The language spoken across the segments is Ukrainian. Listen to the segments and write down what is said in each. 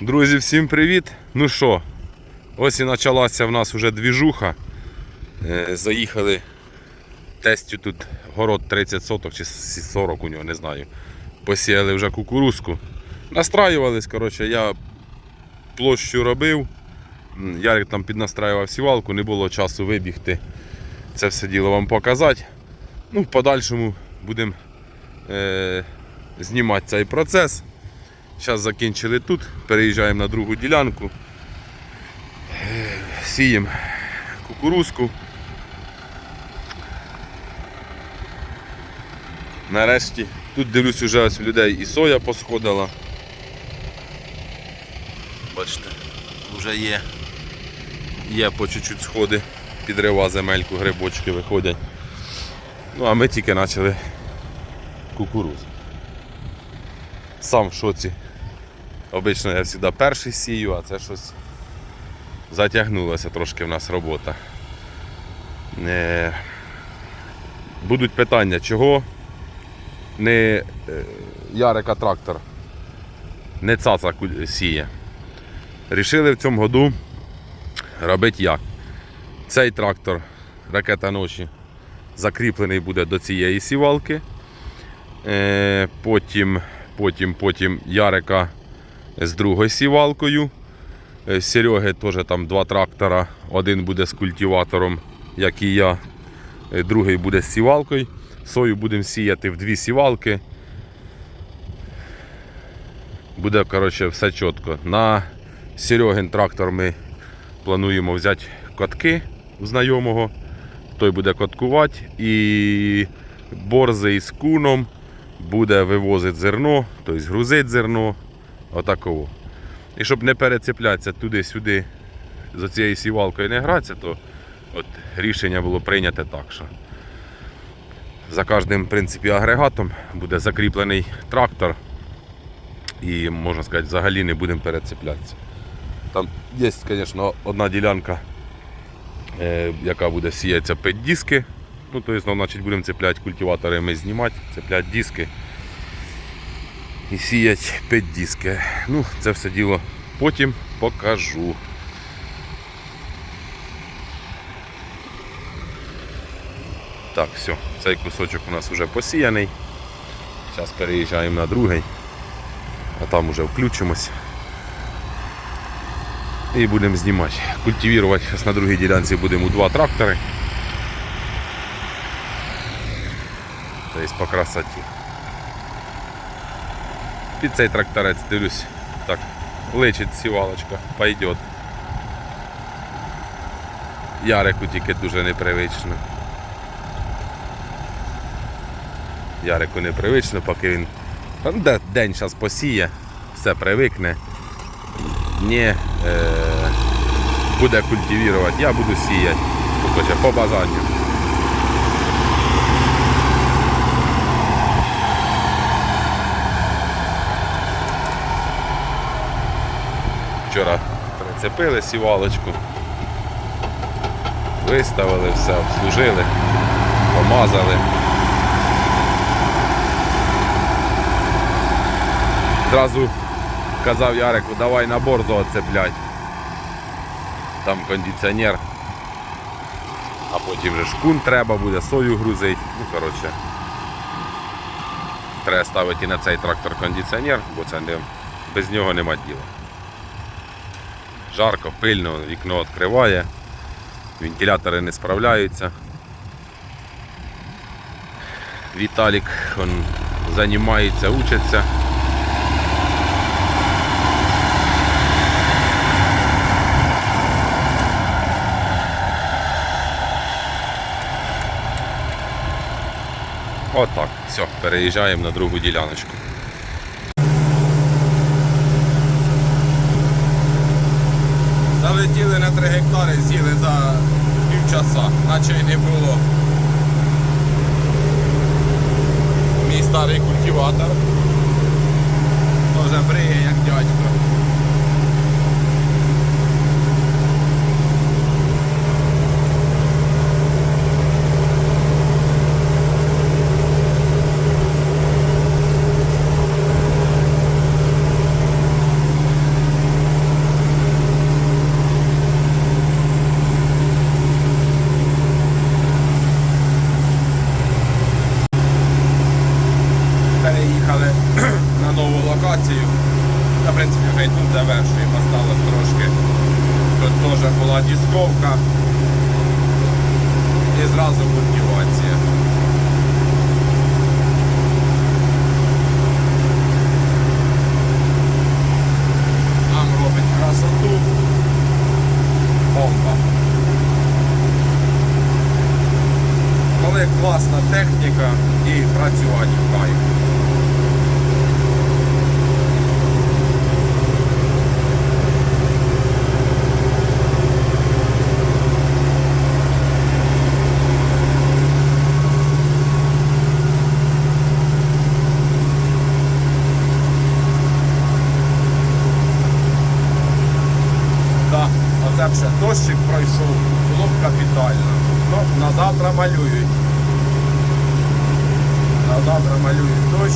Друзі, всім привіт! Ну що, ось і почалася в нас вже двіжуха. Е, Заїхали тестю тут город 30 соток чи 40 у нього, не знаю. Посіяли вже кукурузку. Настраювались, коротше, я площу робив. Ярик там піднастраював сівалку, не було часу вибігти. Це все діло вам показати. Ну, в подальшому будемо е, знімати цей процес. Зараз закінчили тут, переїжджаємо на другу ділянку. Сіємо кукурузку. Нарешті. Тут дивлюсь уже ось людей і соя посходила. Бачите, вже є. Є по чуть-чуть сходи, підрива земельку, грибочки виходять. Ну а ми тільки почали кукурузу. Сам в шоці. Обично я завжди перший сію, а це щось затягнулася трошки в нас робота. Е, Будуть питання, чого не е, Ярика трактор, не цаца сіє. Рішили в цьому году робити як. Цей трактор ракета ночі закріплений буде до цієї сівалки. Е, Потім, потім, потім Ярика з другою сівалкою. Е, Сереги теж там два трактора. Один буде з культиватором, як і я. е, Другий буде з сівалкою. Сою будемо сіяти в дві сівалки. Буде коротше, все чітко. На Серегин трактор ми плануємо взяти катки у знайомого. Той буде коткувати і борзий з куном буде вивозити зерно, тобто грузить зерно. Отаково. І щоб не перецеплятися туди-сюди за цією сівалкою не гратися, то от рішення було прийняте так, що за кожним в принципі, агрегатом буде закріплений трактор. І можна сказати, взагалі не будемо перецеплятися. Там є, звісно, одна ділянка, е, яка буде сіятися під диски. Ну, тобто, значить, будемо цепляти культиватори, ми знімати, цепляти диски і сіять під диски. Ну, це все діло потім покажу. Так, все, цей кусочок у нас вже посіяний. Зараз переїжджаємо на другий, а там вже включимось. І будемо знімати. Культивувати зараз на другій ділянці будемо два трактори. Тобто по красоті. Під цей тракторець дивлюсь, так, лечить сівалочка, пойдет. Ярику тільки дуже непривично. Ярику непривично, поки він день зараз посіє, все привикне. Не е, буде культивувати, я буду сіяти. Хоча по бажанню. Вчора прицепили сівалочку, виставили все, обслужили, помазали. Зразу казав Ярику, давай на борзу оцеплять. Там кондиціонер. А потім вже шкун треба буде, сою грузить. Ну, коротше. Треба ставити на цей трактор кондиціонер, бо це не, без нього нема діла. Жарко, пильно, вікно відкриває, вентилятори не справляються. Віталік он, займається, учиться. Отак, все, переїжджаємо на другу діляночку. Залетіли на 3 гектари, з'їли за півчаса, наче й не було. Мій старий культиватор. Тоже бриє як дядько. культивацію. Та, в принципі, вже і тут завершуємо, осталось трошки. Тут теж була дісковка і зразу культивація. Нам робить красоту. Бомба. Коли класна техніка і працювати в кайф. Да, оце дощик пройшов, було б капітально. Ну, на завтра малюють. На завтра малюють дощ.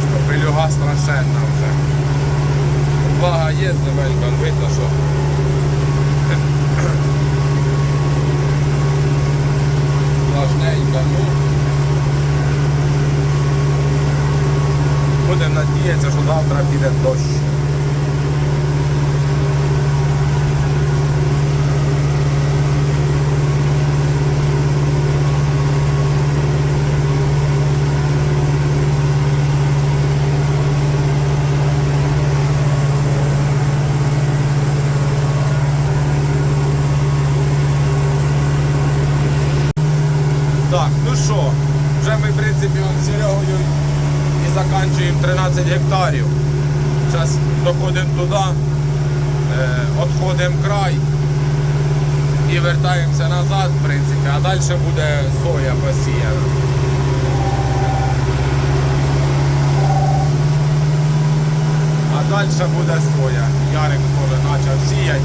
Що пилюга страшенна вже. Увага є, земелька, видно, що. Влажненько, ну. Будемо надіятися, що завтра піде дощ. Так, ну що, вже ми, в принципі, от з Серегою і закінчуємо 13 гектарів. Зараз доходимо туди, е, відходимо край і вертаємося назад, в принципі, а далі буде соя посіяна. А далі буде соя. Ярик теж почав сіяти.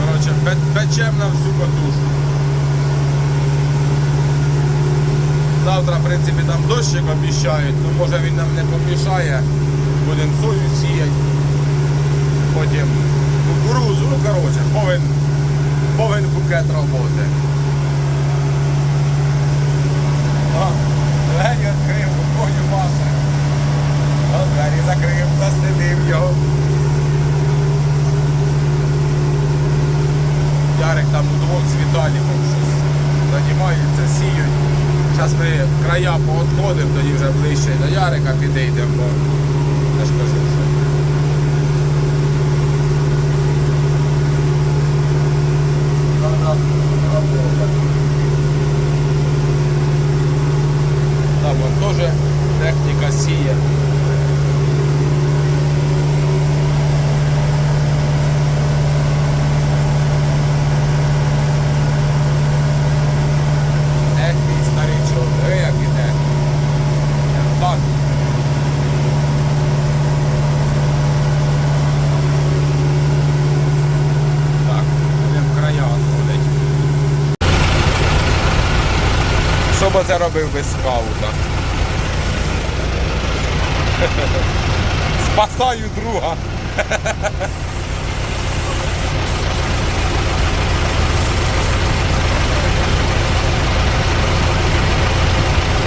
Коротше, пе- печем на всю катушку. Завтра, в принципі, там дощик обіщають, ну може він нам не помішає. Будемо сою сіяти. Потім кукурузу, ну коротше, повен, повен букет роботи. Двері відкрив, рукою маса. А двері закрив, заслідив його. Ярик там удвох з Віталіком щось займається, сіють. Зараз ми края поотходимо, тоді вже ближче до Ярика підійдемо, бо я ж кажу, що. Треба робота. Там вон теж техніка сіє. Ех, мій старичок, диви, як іде. Так. Так, будемо края відходить. Що би це робив без скаута? Спасаю друга.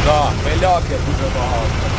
Да, пиляки дуже багато.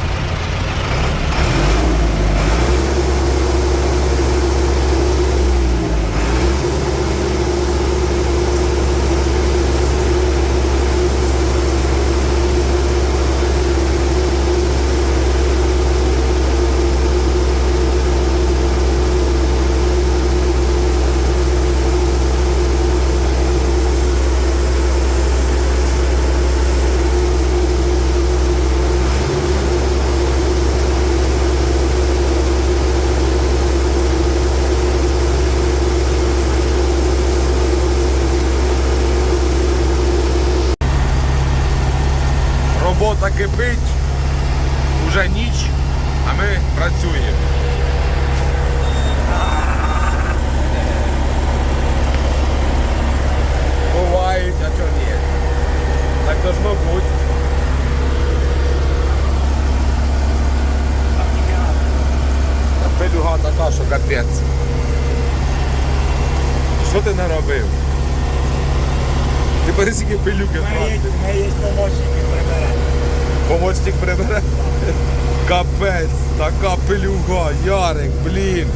вже ніч, а ми працюємо. Бувають, а чого ні. Так должно бути. Пилюга така, що капець. Що ти наробив? Ти пересіки пилюки. У мене є помощник прибирати. Помощник прибирати? Капець, така пилюга, Ярик, блін.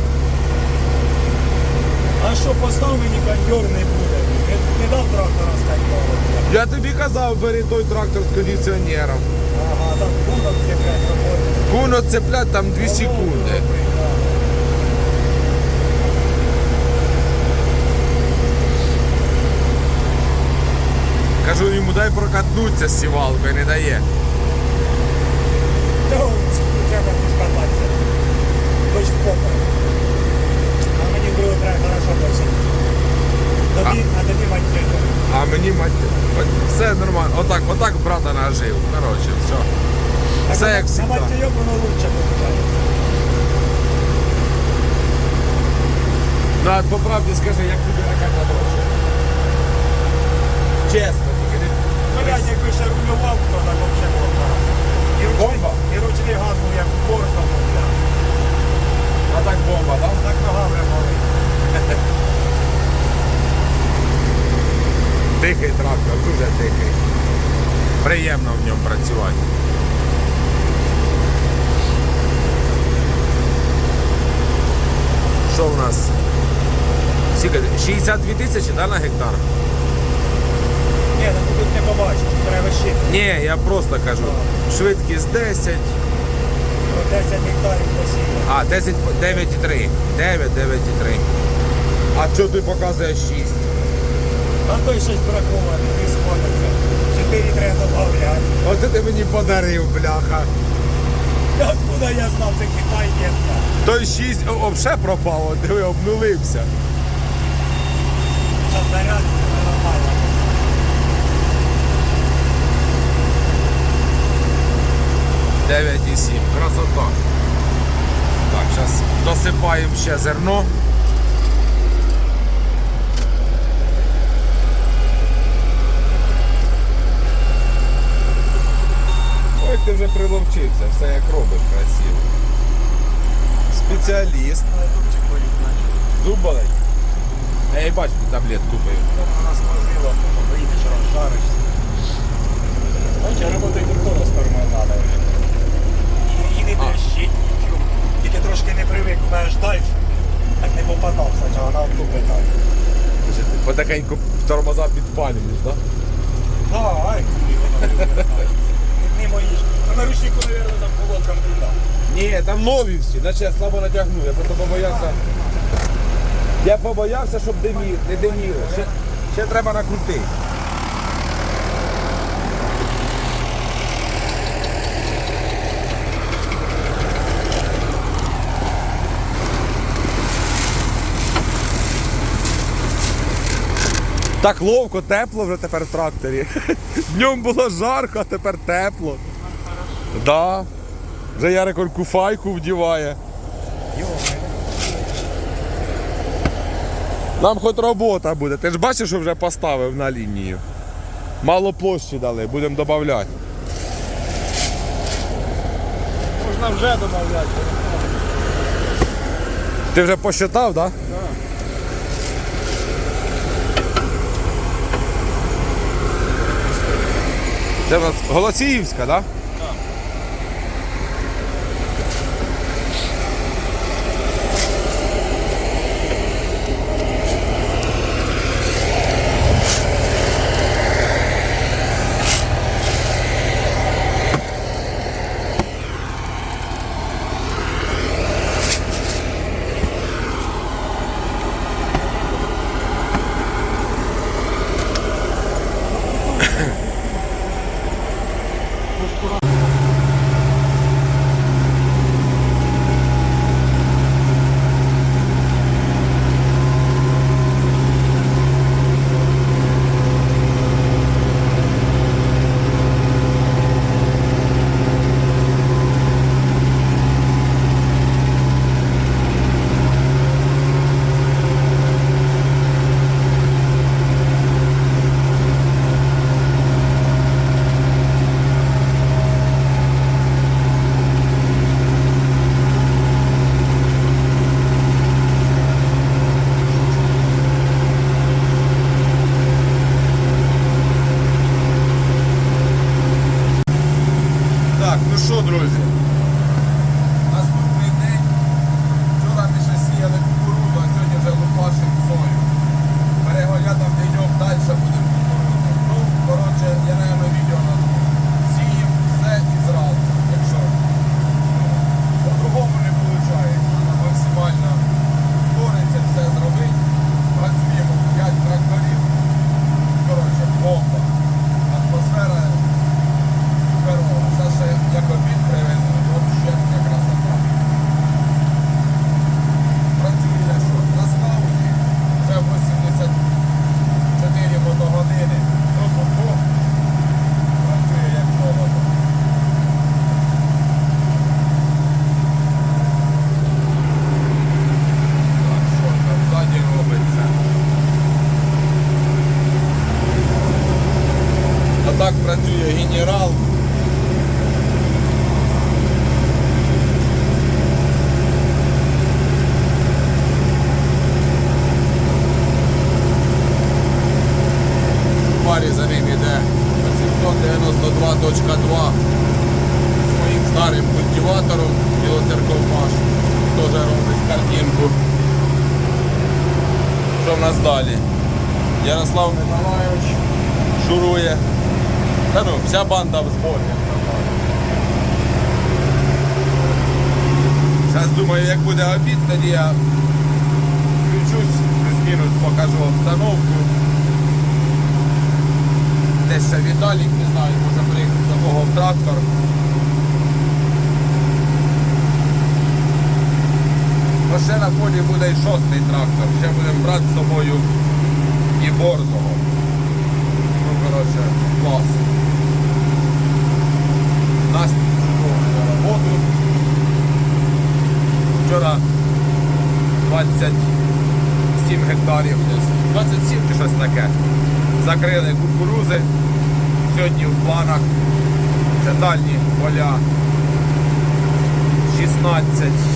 А що постав мені кондьор не буде? Не, не дав трактора з кондьором. Я тобі казав, бери той трактор з кондиціонером. Ага, там кунок це блядь роботи. Куно цеплять там 2 секунди. Кажу йому, дай прокатнуться з сівалкою, не дає. Треба скататися. Хоч попа. А мені другу треба хорошо посидіти. Тобі, а тобі мать А мені мать. Все нормально. Отак, отак брата нажив. Коротше, все. Все як На завжди. мать воно лучше виходить. Ну, а по правді скажи, як тобі ракета дорожча? Чесно, тільки не. Блядь, якби ще рулював, то так взагалі. І Бомба? і ручний газ був як у борта. А так бомба, так? Так нога болить. Тихий трактор, дуже тихий. Приємно в ньому працювати. Що в нас? Скільки? 62 тисячі да, на гектар? Ні, ну тут не побачиш, треба ще Ні, я просто кажу. Швидкість 10. 10 гектарів посіяно. А, 10, 9,3. 9, 9,3. А що ти показуєш 6? А той щось бракований, не сходиться. 4 треба додавати. Оце ти мені подарив, бляха. Откуда я знав, це Китай є. Той 6 взагалі пропав, от диви, обнулився. Заряд 9,7. Красота. Так, зараз досипаємо ще зерно. Ой, ти вже приловчився, все як робиш красиво. Спеціаліст. Зуболить. Я і бачу, ти таблетку купив. Вона сложила, виїдеш, розжаришся. Бачиш, роботи і доктора з тормозами не А. нічого. Тільки трошки не привик, знаєш, далі. Так не попадав, спочатку вона втупи так. Потихеньку тормоза підпалюєш, так? Да, ай, куди не. Не мої ж. А на ручнику, мабуть, там колодкам придав. Ні, там нові всі, наче я слабо натягну, я просто побоявся. Я побоявся, щоб димі, не диміло. Ще, ще треба накрутити. Так ловко, тепло вже тепер в тракторі. Днем було жарко, а тепер тепло. Да. Вже Ярик куфайку вдіває. Нам хоч робота буде. Ти ж бачиш, що вже поставив на лінію. Мало площі дали, будемо додати. Можна вже додати. Ти вже посчитав, так? Да? Це в нас Голосіївська, так? Да? В парі за ним іде 792.2 своїм старим культиватором Білоцерковмаш. Теж робить картинку. Що в нас далі? Ярослав Миколайович шурує. Та ну, вся банда в зборі. Зараз думаю, як буде обід, тоді я включусь, плюс-мінус покажу обстановку. Десь ще Віталік, не знаю, може приїхати до кого в трактор. Бо ще на полі буде і шостий трактор. Ще будемо брати з собою і борзого. Ну, коротше, клас. Нас на роботу. Вчора 27 гектарів десь. 27 чи щось таке. Закрили кукурузи. Сьогодні в планах ще дальні поля 16,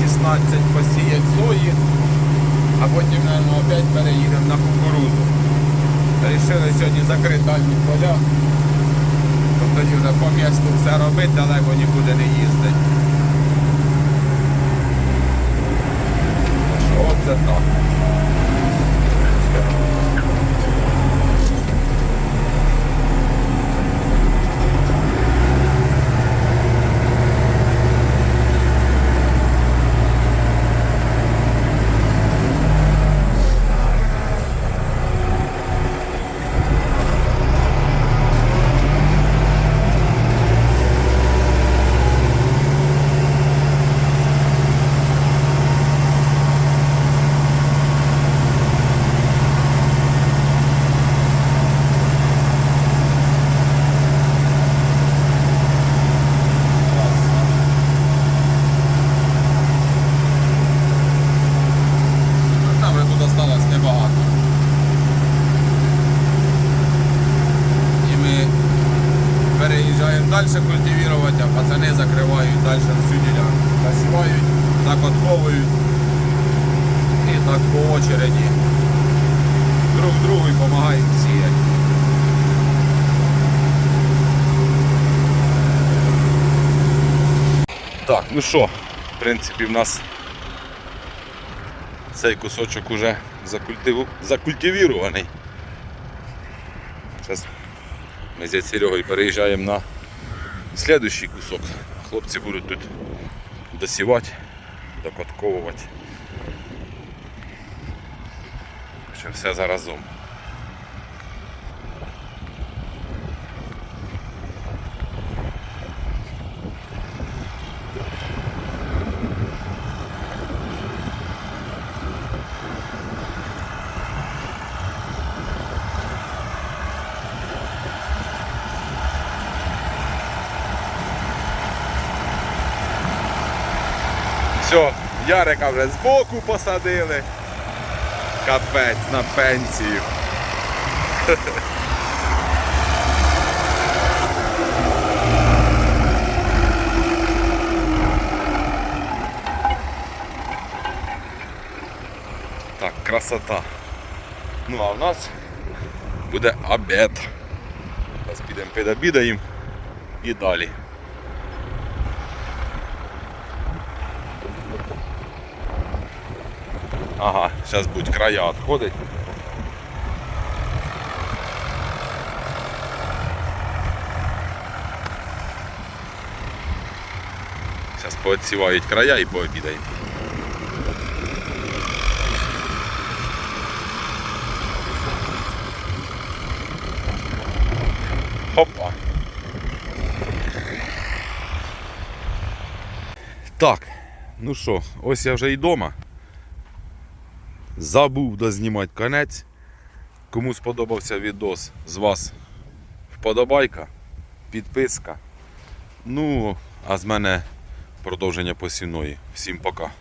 16 посіять сої, а потім, мабуть, опять переїдемо на кукурузу. Рішили сьогодні закрити дальні поля. Тобто вже по місту все робити, далеко нікуди не їздить. Що Оце так. Нам вже тут осталось небагато. І ми переїжджаємо далі культивувати, а пацани закривають далі всю ділянку. Засівають, закотковують. І так по очереді. Друг другу і допомагаємо сіяти. Так, ну що, в принципі, в нас цей кусочок уже закультиву... закультивірований. Зараз ми з Серегою переїжджаємо на слідуючий кусок. Хлопці будуть тут досівати, докотковувати. Ще все заразом. Все, Ярика вже збоку посадили. Капець на пенсію. Так, красота. Ну а в нас буде обід. Зараз підемо підобідаємо і далі. Ага, зараз будуть края відходить. Зараз поотсівають края і пообідаємо. Опа. Так, ну що, ось я вже і вдома. Забув дознімати конець. Кому сподобався відос з вас вподобайка, підписка. Ну, а з мене продовження посівної. Всім пока.